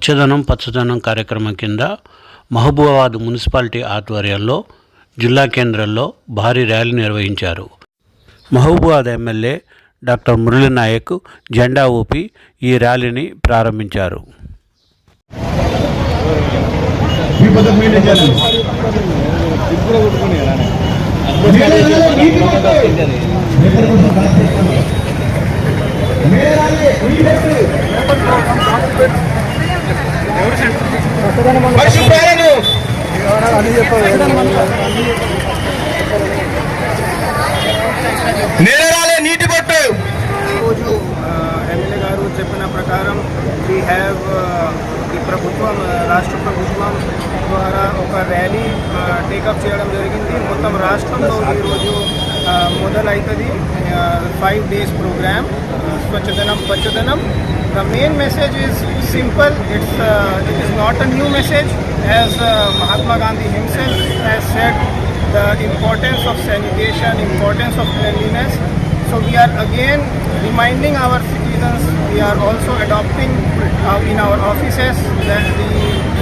పచ్చదనం పచ్చదనం కార్యక్రమం కింద మహబూబాబాద్ మున్సిపాలిటీ ఆధ్వర్యంలో జిల్లా కేంద్రంలో భారీ ర్యాలీ నిర్వహించారు. మహబూబాబాద్ ఎమ్మెల్యే డాక్టర్ మురళీ నాయక్ జెండా ఊపి ఈ ర్యాలీని ప్రారంభించారు. పరిశుభ్రాలను నేరాలే నీటి పట్టు. రోజు ఎమ్మెల్యే గారు చెప్పిన ప్రకారం వీ హ్యావ్ ఈ ప్రభుత్వం రాష్ట్ర ప్రభుత్వం ద్వారా ఒక ర్యాలీ టేకప్ చేయడం జరిగింది. మొత్తం రాష్ట్రంలో ఈరోజు ఆ, మొదలవుతుంది ఫైవ్ డేస్ ప్రోగ్రామ్ స్వచ్ఛదనం పచ్చదనం. The main message is simple. It's uh, it is not a new message, as uh, Mahatma Gandhi himself has said. The importance of sanitation, importance of cleanliness. So we are again reminding our citizens. We are also adopting uh, in our offices that the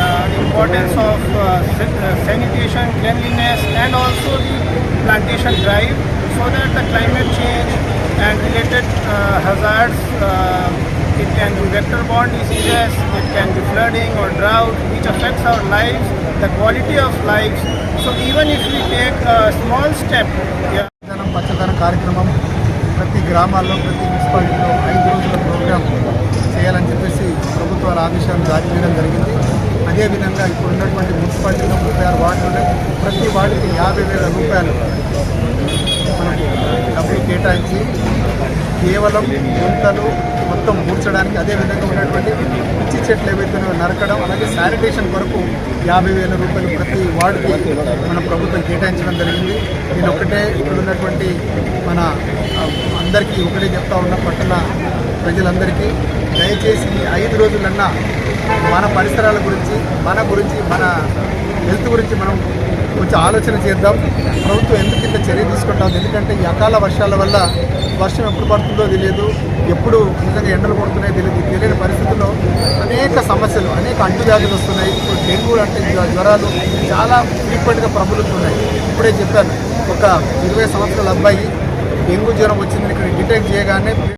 uh, importance of uh, uh sanitation, cleanliness, and also the plantation drive, so that the climate change and related uh, hazards. Uh, it can be vector-borne diseases, it can be flooding or drought, which affects our lives, the quality of lives. So even if we take a small step, yeah, పచ్చదనం కార్యక్రమం ప్రతి గ్రామాల్లో ప్రతి మున్సిపాలిటీలో ఐదు రోజుల programme చేయాలని చెప్పేసి ప్రభుత్వాల ఆదేశాలు జారీ చేయడం జరిగింది. అదేవిధంగా ఇప్పుడు ఉన్నటువంటి మున్సిపాలిటీలో ముప్పై ఆరు వార్డులు ప్రతి వార్డుకి యాభై వేల రూపాయలు మనకు డబ్బులు కేటాయించి కేవలం గుంతలు మొత్తం పూడ్చడానికి అదేవిధంగా ఉన్నటువంటి పిచ్చి చెట్లు ఏవైతే నరకడం అలాగే శానిటేషన్ కొరకు యాభై వేల రూపాయలు ప్రతి వార్డుకి మన ప్రభుత్వం కేటాయించడం జరిగింది. నేను ఒకటే ఇక్కడ ఉన్నటువంటి మన అందరికీ ఒకటే చెప్తా ఉన్న పట్టణ ప్రజలందరికీ. దయచేసి ఈ ఐదు రోజులన్నా మన పరిసరాల గురించి మన గురించి మన హెల్త్ గురించి మనం కొంచెం ఆలోచన చేద్దాం. ప్రభుత్వం ఎందుకు ఇంత చర్య తీసుకుంటాం ఎందుకంటే ఈ అకాల వర్షాల వల్ల వర్షం ఎప్పుడు పడుతుందో తెలియదు. ఎప్పుడు నిజంగా ఎండలు పడుతున్నాయో తెలియదు. తెలియని పరిస్థితుల్లో అనేక సమస్యలు అనేక అంటువ్యాధులు వస్తున్నాయి. ఇప్పుడు డెంగ్యూ అంటే జ్వరాలు చాలా ఫ్రీక్వెంట్గా ప్రబలుతున్నాయి. ఇప్పుడే చెప్పాను ఒక ఇరవై సంవత్సరాల అబ్బాయి డెంగ్యూ జ్వరం వచ్చిందని ఇక్కడ డిటెక్ట్ చేయగానే